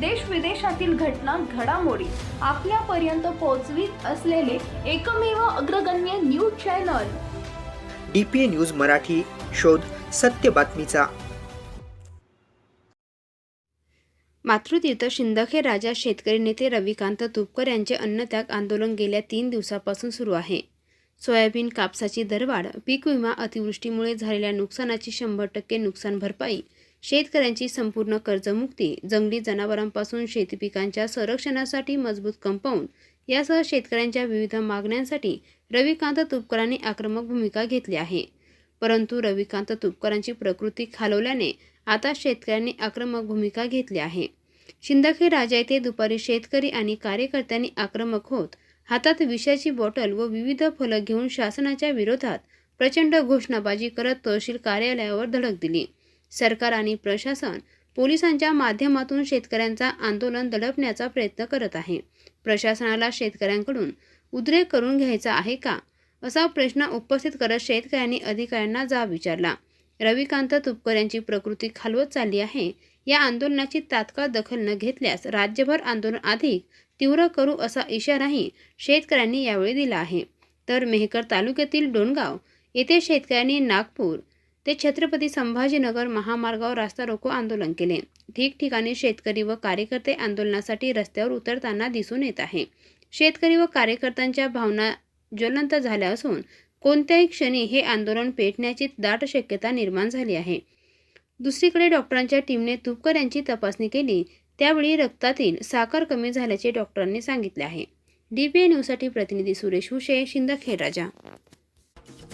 देश विदेशातील घटना घडामोडी आपल्यापर्यंत पोहोचवीत असलेले एकमेव अग्रगण्य news channel. D P A news Marathi शोध सत्य बातमीचा. मातृतीर्थ शिंदखे राजा शेतकरी नेते रविकांत तुपकर यांचे अन्नत्याग आंदोलन गेल्या तीन दिवसापासून सुरू आहे. सोयाबीन कापसाची दरवाढ पीक विमा अतिवृष्टीमुळे झालेल्या नुकसानाची शंभर टक्के नुकसान भरपाई शेतकऱ्यांची संपूर्ण कर्जमुक्ती जंगली जनावरांपासून शेतीपिकांच्या संरक्षणासाठी मजबूत कंपाऊंड यासह शेतकऱ्यांच्या विविध मागण्यांसाठी रविकांत तुपकरांनी आक्रमक भूमिका घेतली आहे. परंतु रविकांत तुपकरांची प्रकृती खालवल्याने आता शेतकऱ्यांनी आक्रमक भूमिका घेतली आहे. शिंदखे राजा येथे दुपारी शेतकरी आणि कार्यकर्त्यांनी आक्रमक होत हातात विषाची बॉटल व विविध फलक घेऊन शासनाच्या विरोधात प्रचंड घोषणाबाजी करत तहसील कार्यालयावर धडक दिली. सरकार आणि प्रशासन पोलिसांच्या माध्यमातून शेतकऱ्यांचा आंदोलन दडपण्याचा प्रयत्न करत आहे. प्रशासनाला शेतकऱ्यांकडून उद्रेक करून घ्यायचा आहे का? असा प्रश्न उपस्थित करत शेतकऱ्यांनी अधिकाऱ्यांना जाब विचारला. रविकांत तुपकर यांची प्रकृती खालवत चालली आहे. या आंदोलनाची तात्काळ दखल न घेतल्यास राज्यभर आंदोलन अधिक तीव्र करू असा इशाराही शेतकऱ्यांनी यावेळी दिला आहे. तर मेहकर तालुक्यातील डोणगाव येथे शेतकऱ्यांनी नागपूर ते छत्रपती संभाजीनगर महामार्गावर रास्ता रोको आंदोलन केले. ठिकठिकाणी शेतकरी व कार्यकर्ते आंदोलनासाठी रस्त्यावर उतरताना दिसून येत आहे. शेतकरी व कार्यकर्त्यांच्या भावना ज्वलंत झाल्या असून कोणत्याही क्षणी हे आंदोलन पेटण्याची दाट शक्यता निर्माण झाली आहे. दुसरीकडे डॉक्टरांच्या टीमने तुपकर यांची तपासणी केली. त्यावेळी रक्तातील साखर कमी झाल्याचे डॉक्टरांनी सांगितले आहे. डीपीए न्यूजसाठी प्रतिनिधी सुरेश हुशे शिंदखेड राजा.